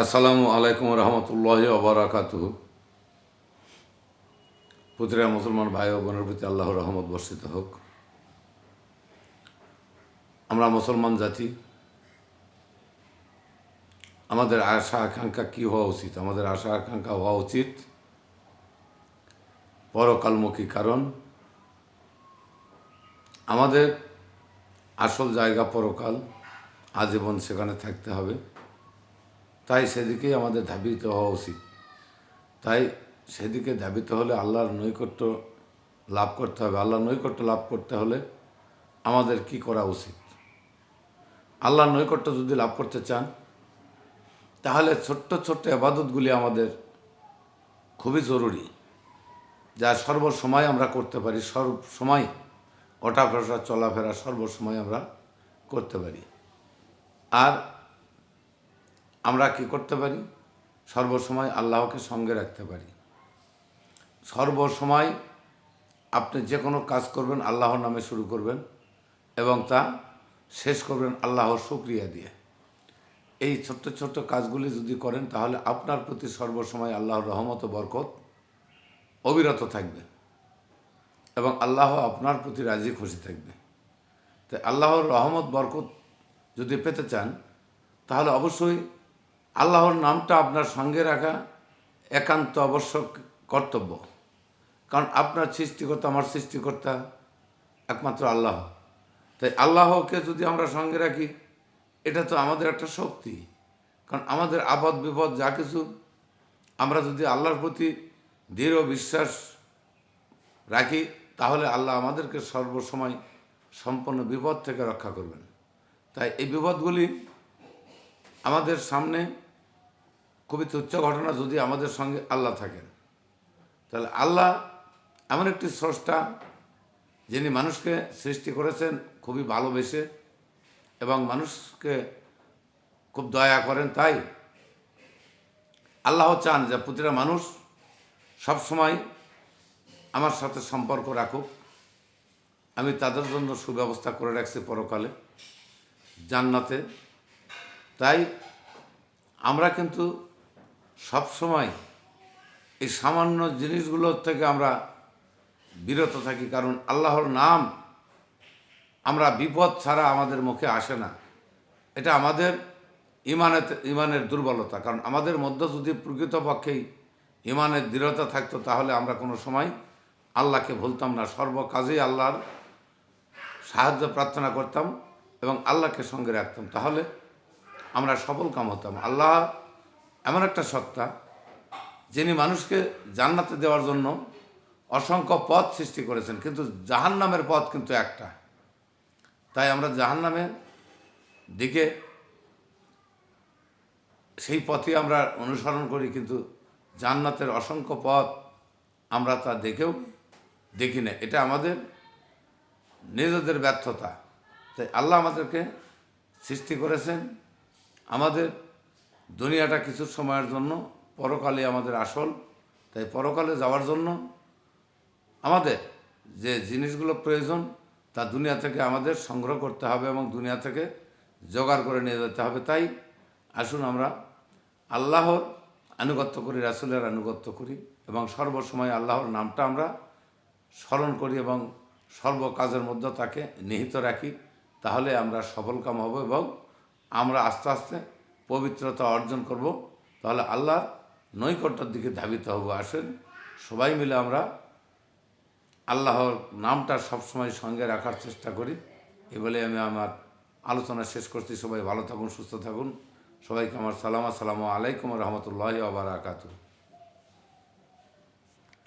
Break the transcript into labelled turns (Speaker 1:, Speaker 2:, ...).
Speaker 1: আসসালামু আলাইকুম রহমতুল্লাহ অবরাকাত পুত্রা মুসলমান ভাই ও বোনের প্রতি আল্লাহর রহমত বর্ষিত হোক। আমরা মুসলমান জাতি, আমাদের আশা আকাঙ্ক্ষা কী হওয়া উচিত? আমাদের আশা আকাঙ্ক্ষা হওয়া উচিত পরকালমুখী কারণ আমাদের আসল জায়গা পরকাল, আজীবন সেখানে থাকতে হবে। তাই সেদিকেই আমাদের ধাবিত হওয়া উচিত। তাই সেদিকে ধাবিত হলে আল্লাহর নৈকট্য লাভ করতে হবে। আল্লাহর নৈকট্য লাভ করতে হলে আমাদের কি করা উচিত? আল্লাহর নৈকট্য যদি লাভ করতে চান, তাহলে ছোট্ট ছোট্ট আবাদতগুলি আমাদের খুবই জরুরি, যা সর্বসময় আমরা করতে পারি। সর্ব সময় ফেরা চলাফেরা সর্বসময় আমরা করতে পারি। আর আমরা কি করতে পারি? সর্বসময় আল্লাহকে সঙ্গে রাখতে পারি। সর্বসময় আপনি যে কোনো কাজ করবেন, আল্লাহর নামে শুরু করবেন এবং তা শেষ করবেন আল্লাহর শুক্রিয়া দিয়ে। এই ছোট্ট ছোট্ট কাজগুলি যদি করেন, তাহলে আপনার প্রতি সর্বসময় আল্লাহর রহমত বরকত অবিরত থাকবে এবং আল্লাহ আপনার প্রতি রাজি খুশি থাকবে। তাই আল্লাহর রহমত, বরকত যদি পেতে চান, তাহলে অবশ্যই আল্লাহর নামটা আপনার সঙ্গে রাখা একান্ত আবশ্যক কর্তব্য। কারণ আপনার সৃষ্টিকর্তা আমার সৃষ্টিকর্তা, একমাত্র আল্লাহ। তাই আল্লাহকে যদি আমরা সঙ্গে রাখি, এটা তো আমাদের একটা শক্তি। কারণ আমাদের আপদ বিপদ যা কিছু, আমরা যদি আল্লাহর প্রতি দৃঢ় বিশ্বাস রাখি, তাহলে আল্লাহ আমাদেরকে সর্বসময় সম্পূর্ণ বিপদ থেকে রক্ষা করবেন। তাই এই বিপদগুলি আমাদের সামনে খুবই তুচ্ছ ঘটনা যদি আমাদের সঙ্গে আল্লাহ থাকেন। তাহলে আল্লাহ এমন একটি স্রষ্টা যিনি মানুষকে সৃষ্টি করেছেন খুবই ভালোবেসে এবং মানুষকে খুব দয়া করেন। তাই আল্লাহ চান যে প্রতিটা মানুষ সবসময় আমার সাথে সম্পর্ক রাখুক। আমি তাদের জন্য সুব্যবস্থা করে রাখছি পরকালে, জান্নাতে। তাই আমরা কিন্তু সব সময় এই সামান্য জিনিসগুলোর থেকে আমরা বিরত থাকি, কারণ আল্লাহর নাম আমরা বিপদ ছাড়া আমাদের মুখে আসে না। এটা আমাদের ইমানের ইমানের দুর্বলতা, কারণ আমাদের মধ্যে যদি প্রকৃতপক্ষেই ইমানের দৃঢ়তা থাকতো, তাহলে আমরা কোনো সময় আল্লাহকে ভুলতাম না। সর্বকাজেই আল্লাহর সাহায্য, প্রার্থনা করতাম এবং আল্লাহকে সঙ্গে রাখতাম। তাহলে আমরা সফল কাম হতাম। আল্লাহ এমন একটা সত্তা যিনি মানুষকে জান্নাতে দেওয়ার জন্য অসংখ্য পথ সৃষ্টি করেছেন, কিন্তু জাহান নামের পথ কিন্তু একটা। তাই আমরা জাহান নামের দিকে সেই পথে আমরা অনুসরণ করি, কিন্তু জান্নাতের অসংখ্য পথ আমরা তা দেখেও দেখি না। এটা আমাদের নিজেদের ব্যর্থতা। তাই আল্লাহ আমাদেরকে সৃষ্টি করেছেন, আমাদের দুনিয়াটা কিছু সময়ের জন্য পরকালে আমাদের আসল। তাই পরকালে যাওয়ার জন্য আমাদের যে জিনিসগুলো প্রয়োজন, তা দুনিয়া থেকে আমাদের সংগ্রহ করতে হবে এবং দুনিয়া থেকে জোগাড় করে নিয়ে যেতে হবে। তাই আসুন আমরা আল্লাহর আনুগত্য করি, রাসুলের আনুগত্য করি এবং সর্বসময় আল্লাহর নামটা আমরা স্মরণ করি এবং সর্ব কাজের মধ্যে তাকে নিহিত রাখি। তাহলে আমরা সফলকাম হব এবং আমরা আস্তে আস্তে পবিত্রতা অর্জন করব, তাহলে আল্লাহ নৈকট্যর দিকে ধাবিত হব। আসেন, সবাই মিলে আমরা আল্লাহর নামটা সবসময় সঙ্গে রাখার চেষ্টা করি। এ বলে আমি আমার আলোচনা শেষ করছি। সবাই ভালো থাকুন, সুস্থ থাকুন। সবাইকে আমার সালাম, আসসালামু আলাইকুম রহমতুল্লাহ আবার আকাতু